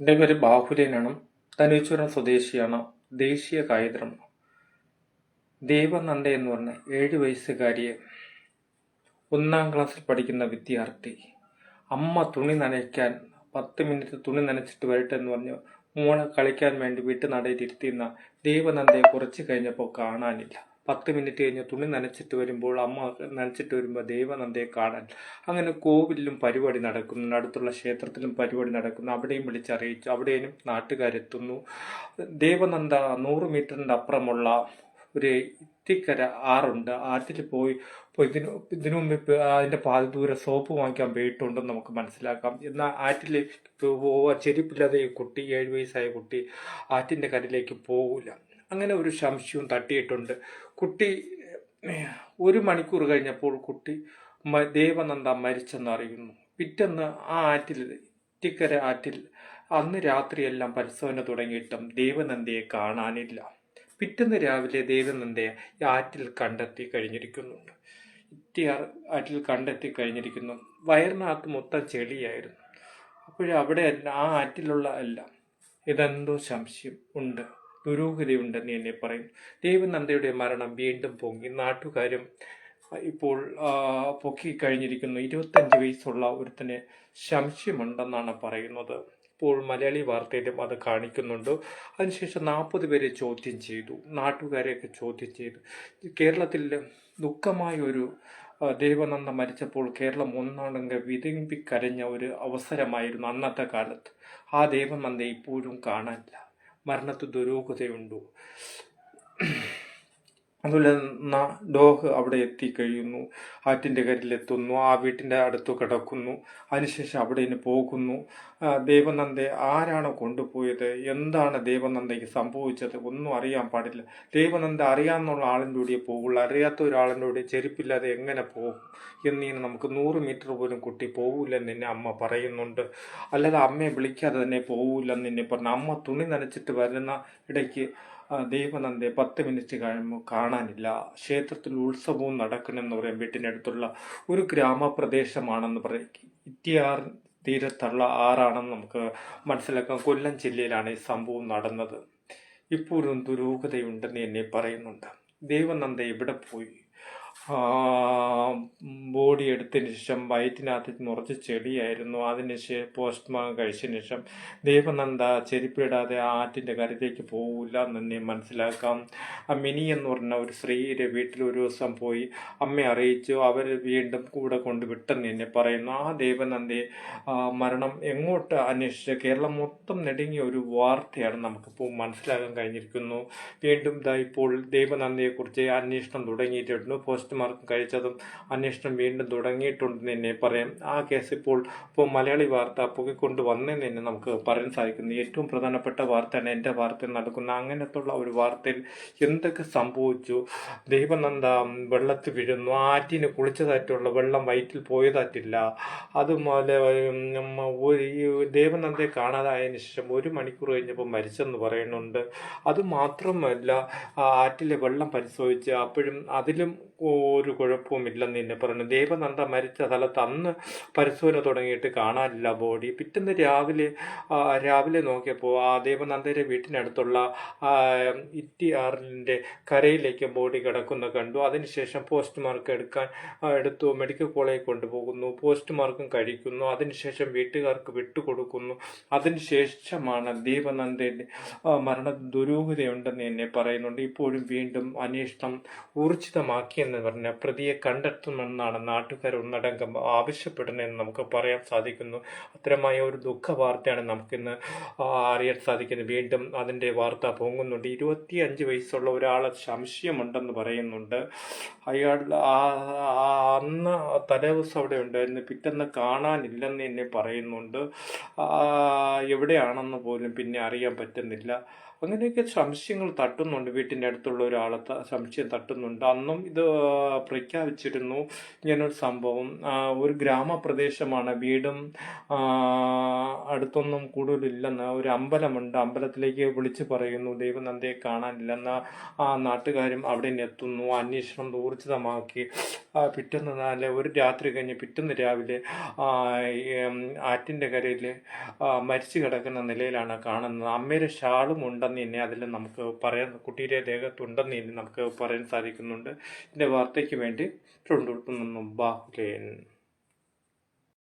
എന്റെ പേര് ബാഹുലേനാണ് തനീശ്വരം സ്വദേശിയാണ് ദേശീയ കായികം ദേവനന്ദ എന്ന് പറഞ്ഞ ഏഴ് വയസ്സുകാരിയെ ഒന്നാം ക്ലാസ്സിൽ പഠിക്കുന്ന വിദ്യാർത്ഥി അമ്മ തുണി നനയ്ക്കാൻ പത്ത് മിനിറ്റ് തുണി നനച്ചിട്ട് വരട്ടെ എന്ന് പറഞ്ഞു മോളെ കളിക്കാൻ വേണ്ടി വീട്ടു നടയിലിരുത്തിയിരുന്ന ദേവനന്ദയെ കുറച്ച് കഴിഞ്ഞപ്പോൾ കാണാനില്ല. പത്ത് മിനിറ്റ് കഴിഞ്ഞ് തുണി നനച്ചിട്ട് വരുമ്പോൾ അമ്മ നനച്ചിട്ട് വരുമ്പോൾ ദേവനന്ദയെ കാണാൻ. അങ്ങനെ കോവിലും പരിപാടി നടക്കുന്നു. അടുത്തുള്ള ക്ഷേത്രത്തിലും പരിപാടി നടക്കുന്നു. അവിടെയും വിളിച്ചറിയിച്ചു. അവിടെയും നാട്ടുകാരെത്തുന്നു. ദേവനന്ദ നൂറ് മീറ്ററിന്റെ അപ്പുറമുള്ള ഒരു ഇത്തിക്കര ആറുണ്ട്. ആറ്റിൽ പോയി ഇതിന് ഇതിനു മുമ്പ് അതിന്റെ പാതി ദൂരെ സോപ്പ് വാങ്ങിക്കാൻ പോയിട്ടുണ്ടെന്ന് നമുക്ക് മനസ്സിലാക്കാം. എന്നാൽ ആറ്റിൽ പോവാ ചെരുപ്പില്ലാതെ കുട്ടി ഏഴ് വയസ്സായ കുട്ടി ആറ്റിന്റെ കരയിലേക്ക് പോകില്ല അങ്ങനെ ഒരു സംശയവും തട്ടിയിട്ടുണ്ട്. കുട്ടി ഒരു മണിക്കൂർ കഴിഞ്ഞപ്പോൾ കുട്ടി ദേവനന്ദ മരിച്ചെന്ന് അറിയുന്നു. പിറ്റെന്ന് ആ ആറ്റിൽ ഇത്തിക്കര ആറ്റിൽ അന്ന് രാത്രിയെല്ലാം പരിശോധന തുടങ്ങിയിട്ടും ദേവനന്ദയെ കാണാനില്ല. പിറ്റേന്ന് രാവിലെ ദേവനന്ദയെ ആറ്റിൽ കണ്ടെത്തി കഴിഞ്ഞിരിക്കുന്നുണ്ട്. ഇറ്റി ആറ്റിൽ കണ്ടെത്തി കഴിഞ്ഞിരിക്കുന്നു. വയറിനകത്ത് മൊത്തം ചെളിയായിരുന്നു. അപ്പോഴവിടെ ആ ആറ്റിലുള്ള അല്ല ഇതെന്തോ സംശയം ഉണ്ട്. ദുരൂഹതയുണ്ടെന്ന് എന്നെ പറയും ദേവനന്ദയുടെ മരണം വീണ്ടും പൊങ്ങി. നാട്ടുകാരും ഇപ്പോൾ പൊക്കി കഴിഞ്ഞിരിക്കുന്നു. ഇരുപത്തഞ്ച് വയസ്സുള്ള ഒരുത്തന് സംശയമുണ്ടെന്നാണ് പറയുന്നത്. ഇപ്പോൾ മലയാളി വാർത്തയിലും അത് കാണിക്കുന്നുണ്ട്. അതിനുശേഷം നാൽപ്പത് പേരെ ചോദ്യം ചെയ്തു. നാട്ടുകാരെയൊക്കെ ചോദ്യം ചെയ്തു. കേരളത്തിൽ ദുഃഖമായ ഒരു ദേവനന്ദ മരിച്ചപ്പോൾ കേരളം ഒന്നാണെങ്കിൽ വിതുമ്പി കരഞ്ഞ ഒരു അവസരമായിരുന്നു അന്നത്തെ കാലത്ത്. ആ ദേവനന്ദ ഇപ്പോഴും കാണാനില്ല. മരണത്തിൽ ദുരൂഹതയുണ്ടോ. അതുപോലെ ഡോഗ് അവിടെ എത്തിക്കഴിയുന്നു ആറ്റിന്റെ കരിലെത്തുന്നു. ആ വീട്ടിന്റെ അടുത്ത് കിടക്കുന്നു. അതിനുശേഷം അവിടെ നിന്ന് പോകുന്നു. ദേവനന്ദ ആരാണ് കൊണ്ടുപോയത്? എന്താണ് ദേവനന്ദയ്ക്ക് സംഭവിച്ചത്? ഒന്നും അറിയാൻ പാടില്ല. ദേവനന്ദ അറിയാമെന്നുള്ള ആളിന്റെ കൂടിയേ പോകുള്ളൂ അറിയാത്ത ഒരാളിന്റെ കൂടെ ചെരുപ്പില്ലാതെ എങ്ങനെ പോകും? എന്നിങ്ങനെ നമുക്ക് നൂറ് മീറ്റർ പോലും കുട്ടി പോകില്ലെന്ന് എന്നെ അമ്മ പറയുന്നുണ്ട്. അല്ലാതെ അമ്മയെ വിളിക്കാതെ തന്നെ പോകില്ലെന്ന് എന്നെ പറഞ്ഞു അമ്മ തുണി നനച്ചിട്ട് വരുന്ന ഇടയ്ക്ക് ആ, ദേവനന്ദയെ പത്ത് മിനിറ്റ് കഴിയുമ്പോൾ കാണാനില്ല. ക്ഷേത്രത്തിൽ ഉത്സവവും നടക്കണമെന്ന് പറയും വീട്ടിനടുത്തുള്ള ഒരു ഗ്രാമപ്രദേശമാണെന്ന് പറയും. ഇറ്റിയാർ തീരത്തുള്ള ആറാണെന്ന് നമുക്ക് മനസ്സിലാക്കാം. കൊല്ലം ജില്ലയിലാണ് ഈ സംഭവം നടന്നത്. ഇപ്പോഴും ദുരൂഹതയുണ്ടെന്ന് എന്നെ പറയുന്നുണ്ട്. ദേവനന്ദ എവിടെ പോയി? ബോഡി എടുത്തതിന് ശേഷം വയറ്റിനകത്ത് നിറച്ച് ചെടിയായിരുന്നു അതിന് ശേഷം പോസ്റ്റ്മോർട്ടം കഴിച്ചതിന് ശേഷം ദേവനന്ദ ചെരുപ്പിടാതെ ആറ്റിന്റെ കരയിലേക്ക് പോകില്ല എന്നെ മനസ്സിലാക്കാം. ആ മിനി എന്ന് പറഞ്ഞ ഒരു സ്ത്രീയുടെ വീട്ടിൽ ഒരു ദിവസം പോയി അമ്മയെ അറിയിച്ചു. അവർ വീണ്ടും കൂടെ കൊണ്ട് വിട്ടെന്ന് എന്നെ പറയുന്നു. ആ ദേവനന്ദയെ മരണം എങ്ങോട്ട് അന്വേഷിച്ച് കേരളം മൊത്തം നെടുങ്ങിയ ഒരു വാർത്തയാണ് നമുക്കിപ്പോൾ മനസ്സിലാക്കാൻ കഴിഞ്ഞിരിക്കുന്നു. വീണ്ടും ഇതാ ഇപ്പോൾ ദേവനന്ദയെക്കുറിച്ച് അന്വേഷണം തുടങ്ങിയിട്ടുണ്ട്. പോസ്റ്റ്മോർട്ടം കഴിച്ചതും അന്വേഷണം വീണ്ടും തുടങ്ങിയിട്ടുണ്ടെന്ന് തന്നെ പറയാം. ആ കേസ് ഇപ്പോൾ ഇപ്പോൾ മലയാളി വാർത്ത പൊക്കിക്കൊണ്ട് വന്നതെന്ന് തന്നെ നമുക്ക് പറയാൻ സാധിക്കുന്നു. ഏറ്റവും പ്രധാനപ്പെട്ട വാർത്തയാണ് എന്റെ വാർത്തയിൽ നടക്കുന്ന അങ്ങനത്തുള്ള ഒരു വാർത്തയിൽ എന്തൊക്കെ സംഭവിച്ചു? ദൈവനന്ദ വെള്ളത്തിൽ വീഴുന്നു ആറ്റിന് കുളിച്ചതായിട്ടുള്ള വെള്ളം വയറ്റിൽ പോയതായിട്ടില്ല. അതുപോലെ ദേവനന്ദയെ കാണാതായതിനു ശേഷം ഒരു മണിക്കൂർ കഴിഞ്ഞപ്പോൾ മരിച്ചെന്ന് പറയുന്നുണ്ട്. അതുമാത്രമല്ല ആറ്റിലെ വെള്ളം പരിശോധിച്ച് അപ്പോഴും അതിലും ഒരു കുഴപ്പവുമില്ലെന്ന് തന്നെ പറഞ്ഞു. ദേവനന്ദ മരിച്ച സ്ഥലത്ത് അന്ന് പരിശോധന തുടങ്ങിയിട്ട് കാണാനില്ല ബോഡി. പിറ്റേന്ന് രാവിലെ രാവിലെ നോക്കിയപ്പോൾ ആ ദേവനന്ദയുടെ വീട്ടിനടുത്തുള്ള ഇറ്റി ഇറ്റിയാറിന്റെ കരയിലേക്ക് ബോഡി കിടക്കുന്ന കണ്ടു. അതിനുശേഷം പോസ്റ്റ്മാർക്ക് എടുക്കാൻ എടുത്തു. മെഡിക്കൽ കോളേജിൽ കൊണ്ടുപോകുന്നു. പോസ്റ്റ്മാർക്കും കഴിക്കുന്നു. അതിനുശേഷം വീട്ടുകാർക്ക് വിട്ടുകൊടുക്കുന്നു. അതിനുശേഷമാണ് ദേവനന്ദന്റെ മരണ ദുരൂഹതയുണ്ടെന്ന് എന്നെ പറയുന്നുണ്ട്. ഇപ്പോഴും വീണ്ടും അന്വേഷണം ഊർജിതമാക്കിയെന്ന് പറഞ്ഞ. പ്രതിയെ കണ്ടെത്തുമെന്നാണ് നാട്ടുകാർ ഒന്നടങ്കം ആവശ്യപ്പെടുന്നതെന്ന് നമുക്ക് പറയാൻ സാധിക്കുന്നു. അത്തരമായ ഒരു ദുഃഖ വാർത്തയാണ് നമുക്കിന്ന് അറിയാൻ സാധിക്കുന്നത്. വീണ്ടും അതിന്റെ വാർത്ത പൊങ്ങുന്നുണ്ട്. ഇരുപത്തി അഞ്ച് വയസ്സുള്ള ഒരാളെ സംശയമുണ്ടെന്ന് പറയുന്നുണ്ട്. അയാൾ അന്ന് തലേദിവസം അവിടെ ഉണ്ടായിരുന്നു പിറ്റെന്ന് കാണാനില്ലെന്ന് എന്നെ പറയുന്നുണ്ട്. എവിടെയാണെന്ന് പോലും പിന്നെ അറിയാൻ പറ്റുന്നില്ല. അങ്ങനെയൊക്കെ സംശയങ്ങൾ തട്ടുന്നുണ്ട്. വീട്ടിന്റെ അടുത്തുള്ള ഒരാളെ സംശയം തട്ടുന്നുണ്ട്. അന്നും ഇത് പ്രഖ്യാപിച്ചിരുന്നു. ഇങ്ങനൊരു സംഭവം. ഒരു ഗ്രാമപ്രദേശമാണ്. വീടും അടുത്തൊന്നും കൂടുതലില്ലെന്ന് ഒരു അമ്പലമുണ്ട്. അമ്പലത്തിലേക്ക് വിളിച്ചു പറയുന്നു ദൈവനന്ദയെ കാണാനില്ലെന്ന് ആ നാട്ടുകാരും അവിടെ എത്തുന്നു. അന്വേഷണം ഊർജിതമാക്കി. പിറ്റേന്ന് നാല് ഒരു രാത്രി കഴിഞ്ഞ് പിറ്റേന്ന് രാവിലെ ആറ്റിന്റെ കരയിൽ മരിച്ചു കിടക്കുന്ന നിലയിലാണ് കാണുന്നത്. അമ്മയുടെ ഷാളും ഉണ്ടെന്ന് തന്നെ അതിൽ നമുക്ക് പറയാൻ കുട്ടിയുടെ ദേഹത്തുണ്ടെന്ന് തന്നെ നമുക്ക് പറയാൻ സാധിക്കുന്നുണ്ട്. ഇതിന്റെ വാർത്തയ്ക്ക് വേണ്ടി തൊണ്ടുകൊടുക്കുന്നു ബാഹുലേൻ.